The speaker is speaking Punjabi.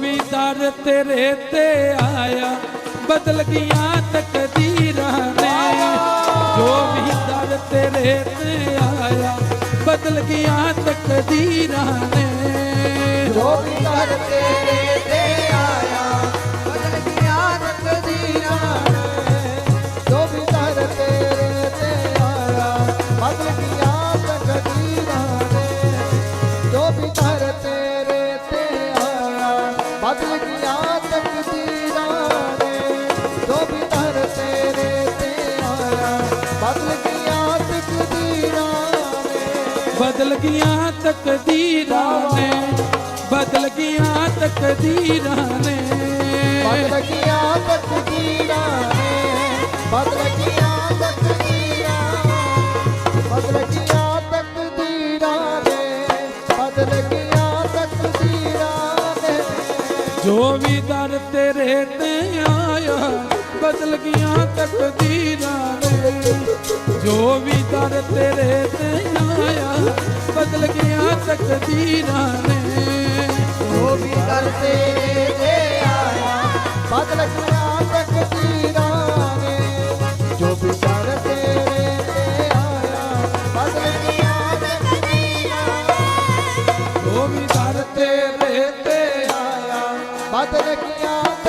ਵੀ ਦਰ ਤੇਰੇ ਤੇ ਆਇਆ। ਬਦਲ ਗਈਆਂ ਤਕਦੀਰਾਂ ਨੇ। ਜੋ ਵੀ ਦਰ ਤੇਰੇ ਤੇ ਆਇਆ। ਬਦਲ ਗਈਆਂ ਤਕਦੀਰਾਂ ਨੇ। ਬਦਲ ਗਿਆ ਤਕਦੀਰਾਂ ਨੇ ਬਦਲ ਗਿਆ ਤਕਦੀਰਾਂ ਨੇ ਬਦਲ ਗਈਆਂ ਤਕਦੀਰਾਂ ਨੇ। ਬਦਲ ਗਈਆਂ ਤਕਦੀਰਾਂ ਨੇ ਬਦਲ ਗਿਆ ਤਕਦੀਰਾਂ ਨੇ ਬਦਲ ਗਿਆ ਤਕਦੀਰਾਂ ਬਦਲ ਗਿਆ ਤਕਦੀਰਾਂ ਨੇ ਬਦਲ ਜੋ ਵੀ ਦਰ ਤੇਰੇ ਤੇ ਆਇਆ ਬਦਲ ਗਈਆਂ ਤਕਦੀਰਾਂ ਨੇ ਜੋ ਵੀ ਦਰ ਤੇਰੇ ਤੇ ਆਇਆ ਬਦਲ ਗਈਆਂ ਤਕਦੀਰਾਂ ਨੇ ਜੋ ਵੀ ਕਰ ਤੇਰੇ ਤੇ ਆਇਆ ਬਦਲ ਗਿਆ ਤਕਦੀਰਾਂ ਨੇ ਜੋ ਵੀ ਕਰ ਤੇਰੇ ਤੇ ਆਇਆ ਬਦਲ ਗਿਆ ਤਕਦੀਰਾਂ ਜੋ ਵੀ ਦਰ ਤੇਰੇ